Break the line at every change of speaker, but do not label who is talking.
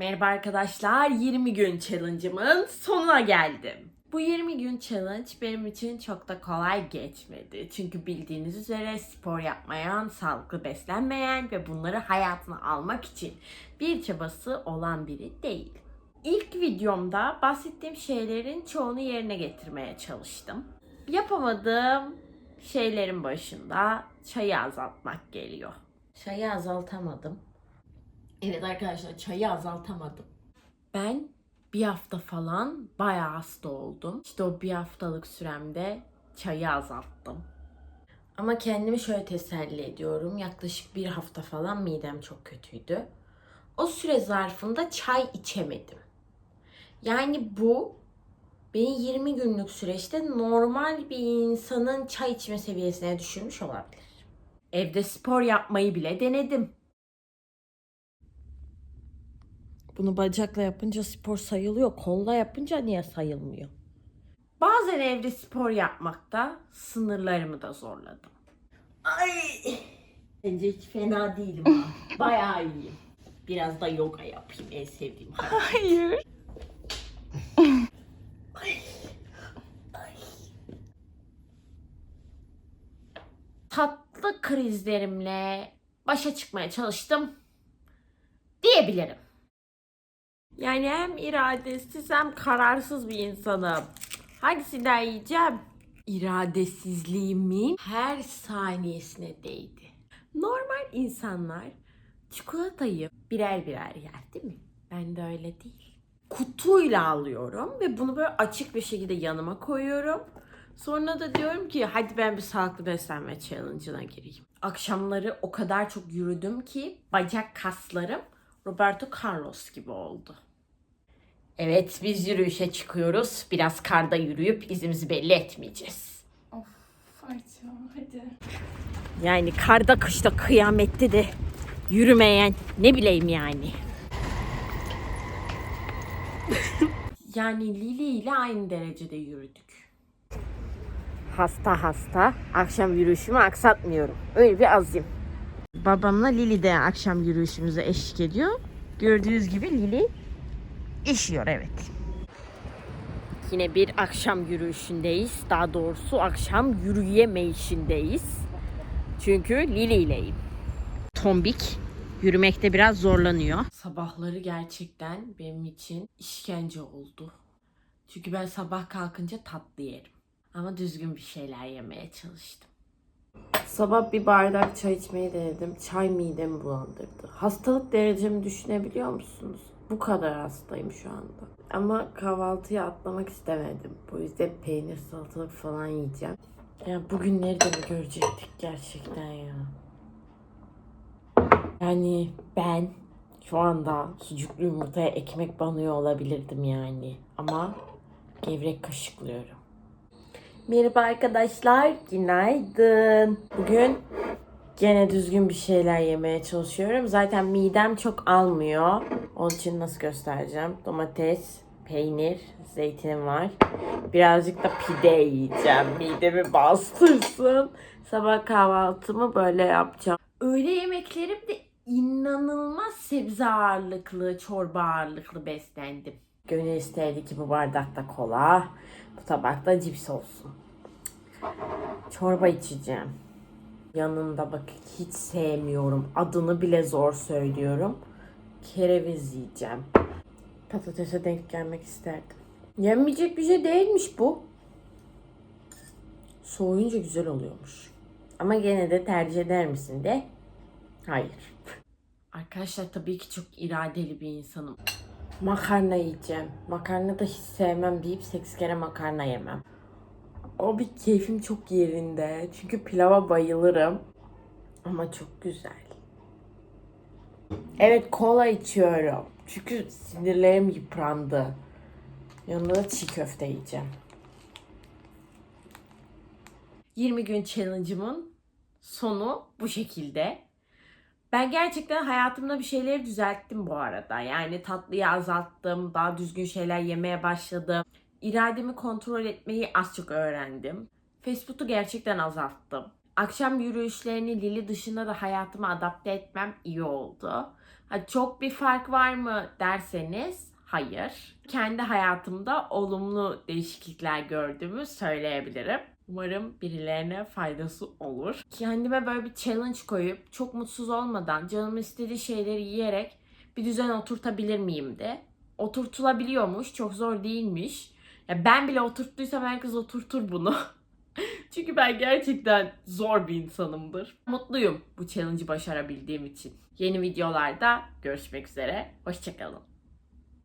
Merhaba arkadaşlar, 20 gün challenge'ımın sonuna geldim. Bu 20 gün challenge benim için çok da kolay geçmedi. Çünkü bildiğiniz üzere spor yapmayan, sağlıklı beslenmeyen ve bunları hayatına almak için bir çabası olan biri değil. İlk videomda bahsettiğim şeylerin çoğunu yerine getirmeye çalıştım. Yapamadığım şeylerin başında çayı azaltmak geliyor. Çayı azaltamadım. Evet arkadaşlar çayı azaltamadım. Ben bir hafta falan bayağı hasta oldum. İşte o bir haftalık süremde çayı azalttım. Ama kendimi şöyle teselli ediyorum. Yaklaşık bir hafta falan midem çok kötüydü. O süre zarfında çay içemedim. Yani bu beni 20 günlük süreçte normal bir insanın çay içme seviyesine düşürmüş olabilir. Evde spor yapmayı bile denedim. Bunu bacakla yapınca spor sayılıyor. Kolla yapınca niye sayılmıyor? Bazen evde spor yapmakta sınırlarımı da zorladım. Ay! Bence hiç fena değilim ha. Bayağı iyiyim. Biraz da yoga yapayım en sevdiğim hareket.
Hayır.
Tatlı krizlerimle başa çıkmaya çalıştım diyebilirim. Yani hem iradesiz hem kararsız bir insanım. Hangisinden yiyeceğim? İradesizliğimin her saniyesine değdi. Normal insanlar çikolatayı birer birer yer değil mi? Ben de öyle değil. Kutuyla alıyorum ve bunu böyle açık bir şekilde yanıma koyuyorum. Sonra da diyorum ki hadi ben bir sağlıklı beslenme challenge'ına gireyim. Akşamları o kadar çok yürüdüm ki bacak kaslarım Roberto Carlos gibi oldu. Evet biz yürüyüşe çıkıyoruz. Biraz karda yürüyüp izimizi belli etmeyeceğiz.
Of Ayça hadi.
Yani karda kışta kıyamette de yürümeyen ne bileyim yani. yani Lili ile aynı derecede yürüdük. Hasta hasta akşam yürüyüşümü aksatmıyorum. Öyle bir azim. Babamla Lili de akşam yürüyüşümüze eşlik ediyor. Gördüğünüz gibi Lili işiyor evet. Yine bir akşam yürüyüşündeyiz. Daha doğrusu akşam yürüyemeyişindeyiz. Çünkü Lili ileyim. Tombik yürümekte biraz zorlanıyor. Sabahları gerçekten benim için işkence oldu. Çünkü ben sabah kalkınca tatlı yerim. Ama düzgün bir şeyler yemeye çalıştım. Sabah bir bardak çay içmeyi denedim. Çay midemi bulandırdı. Hastalık derecemi düşünebiliyor musunuz? Bu kadar hastayım şu anda. Ama kahvaltıyı atlamak istemedim. Bu yüzden peynir salatalık falan yiyeceğim. Ya bugünleri de mi görecektik gerçekten ya? Yani ben şu anda sucuklu yumurtaya ekmek banıyor olabilirdim yani. Ama gevrek kaşıklıyorum. Merhaba arkadaşlar, günaydın. Bugün gene düzgün bir şeyler yemeye çalışıyorum. Zaten midem çok almıyor. Onun için nasıl göstereceğim? Domates, peynir, zeytinim var. Birazcık da pide yiyeceğim. Midemi bastırsın. Sabah kahvaltımı böyle yapacağım. Öğle yemeklerim de inanılmaz sebze ağırlıklı, çorba ağırlıklı beslendim. Gönül isterdi ki bu bardakta kola, bu tabakta cips olsun. Çorba içeceğim. Yanında bak hiç sevmiyorum. Adını bile zor söylüyorum. Kereviz yiyeceğim. Patatese denk gelmek isterdim. Yenmeyecek bir şey değilmiş bu. Soğuyunca güzel oluyormuş. Ama gene de tercih eder misin de? Hayır. Arkadaşlar tabii ki çok iradeli bir insanım. Makarna yiyeceğim. Makarna da hiç sevmem deyip 8 kere makarna yemem. Abi keyfim çok yerinde. Çünkü pilava bayılırım. Ama çok güzel. Evet kola içiyorum. Çünkü sinirlerim yıprandı. Yanında da çiğ köfte yiyeceğim. 20 gün challenge'ımın sonu bu şekilde. Ben gerçekten hayatımda bir şeyleri düzelttim bu arada. Yani tatlıyı azalttım, daha düzgün şeyler yemeye başladım. İrademi kontrol etmeyi az çok öğrendim. Fast food'u gerçekten azalttım. Akşam yürüyüşlerini Lili dışında da hayatıma adapte etmem iyi oldu. Ha, çok bir fark var mı derseniz hayır. Kendi hayatımda olumlu değişiklikler gördüğümü söyleyebilirim. Umarım birilerine faydası olur. Kendime böyle bir challenge koyup çok mutsuz olmadan canımın istediği şeyleri yiyerek bir düzen oturtabilir miyim de. Oturtulabiliyormuş, çok zor değilmiş. Ya ben bile oturttuysam herkes oturtur bunu. Çünkü ben gerçekten zor bir insanımdır. Mutluyum bu challenge'ı başarabildiğim için. Yeni videolarda görüşmek üzere. Hoşçakalın.